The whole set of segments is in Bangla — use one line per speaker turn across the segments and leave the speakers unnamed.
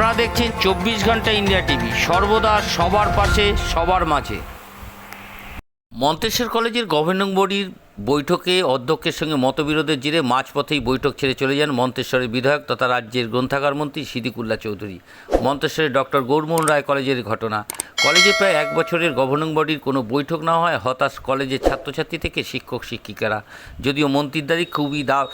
আপনারা দেখছেন চব্বিশ ঘণ্টা ইন্ডিয়া টিভি। সর্বদা সবার পাশে, সবার মাঝে। মন্তেশ্বর কলেজের গভর্নিং বডির বৈঠকে অধ্যক্ষের সঙ্গে মতবিরোধের জেরে মাঝপথেই বৈঠক ছেড়ে চলে যান মন্তেশ্বরের বিধায়ক তথা রাজ্যের গ্রন্থাগার মন্ত্রী সিদ্দিকুল্লাহ চৌধুরী। মন্তেশ্বরের ডক্টর গৌরমোহন রায় কলেজের ঘটনা। কলেজে প্রায় এক বছরের গভর্নিং বডির কোনো বৈঠক না হয় হতাশ কলেজের ছাত্রছাত্রী থেকে শিক্ষক, শিক্ষিকারা। যদিও মন্ত্রীর দ্বারই খুবই দা,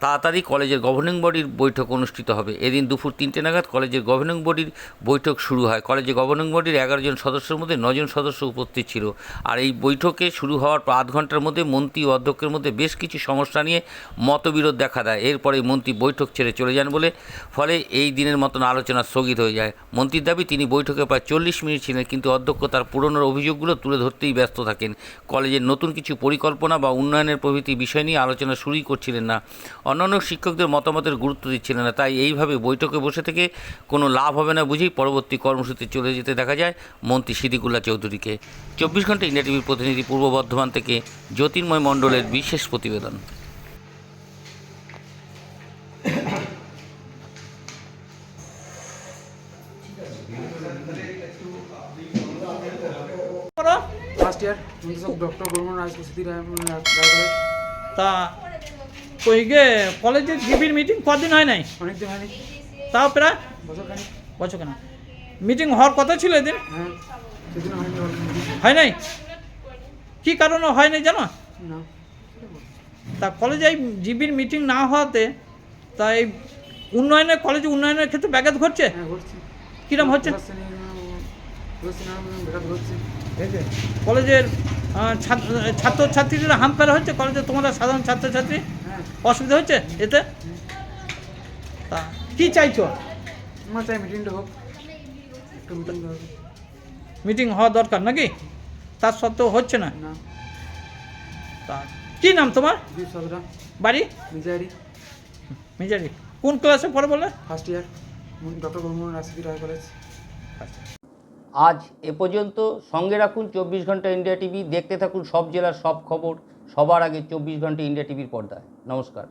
তাড়াতাড়ি কলেজের গভর্নিং বডির বৈঠক অনুষ্ঠিত হবে। এদিন দুপুর তিনটে নাগাদ কলেজের গভর্নিং বডির বৈঠক শুরু হয়। কলেজে গভর্নিং বডির এগারো জন সদস্যের মধ্যে নজন সদস্য উপস্থিত ছিল। আর এই বৈঠকে শুরু হওয়ার আধ ঘণ্টার মধ্যে মন্ত্রী অধ্যক্ষের মধ্যে বেশ কিছু সমস্যা নিয়ে মতবিরোধ দেখা দেয়। এরপরে মন্ত্রী বৈঠক ছেড়ে চলে যান বলে ফলে এই দিনের মতন আলোচনা স্থগিত হয়ে যায়। মন্ত্রীর দাবি, তিনি বৈঠকে প্রায় চল্লিশ মিনিট ছিলেন কিন্তু অধ্যক্ষ তার পুরনো অভিযোগগুলো তুলে ধরতেই ব্যস্ত থাকেন। কলেজের নতুন কিছু পরিকল্পনা বা উন্নয়নের প্রভৃতি বিষয় নিয়ে আলোচনা শুরুই করছিলেন না। অন্যান্য শিক্ষকদের মতামতের গুরুত্ব দিচ্ছিলেন না, তাই এইভাবে বৈঠকে বসে থেকে কোনো লাভ হবে না বুঝেই পরবর্তী কর্মসূচি চলে যেতে দেখা যায় মন্ত্রী সিদ্দিকুল্লাহ চৌধুরীকে। চব্বিশ ঘণ্টা ইন্ডিয়া টিভির প্রতিনিধি পূর্ব বর্ধমান থেকে জ্যোতির্ময় মণ্ডলের বিশেষ প্রতিবেদন।
তা ওই গে কলেজের জিবির মিটিং কদিন হয় নাই?
অনেকদিন হয়নি।
তাও প্রায়?
বছর
কেন মিটিং হওয়ার কথা ছিল এদিন?
হ্যাঁ সেদিন হয়নি অলরেডি।
হয় নাই? কী কারণে হয় নাই জানো? তা কলেজে এই জিবির মিটিং না হওয়াতে তা এই উন্নয়নের কলেজে উন্নয়নের ক্ষেত্রে ব্যাঘাত ঘটছে?
হ্যাঁ
কীরকম হচ্ছে? কলেজের ছাত্রছাত্রীরা হাম্পার হচ্ছে? কলেজে তোমরা সাধারণ ছাত্রছাত্রী?
হ্যাঁ।
অসুবিধা হচ্ছে এতে? তা কী চাইছো?
চাই মিটিংটা হোক। মিটিং
হওয়া দরকার নাকি? তার সত্ত্বেও হচ্ছে না?
না।
তা কী নাম তোমার? বাড়ি?
মিজারি।
মিজারি। কোন ক্লাসে পড়ে বলে?
First year doctor Barman Rashidi Roy college.
আজ এ পর্যন্ত সঙ্গে রাখুন চব্বিশ ঘণ্টা ইন্ডিয়া টিভি। দেখতে থাকুন সব জেলার সব খবর। সবার আগে চব্বিশ ঘণ্টা ইন্ডিয়া টিভির পর্দায়। নমস্কার।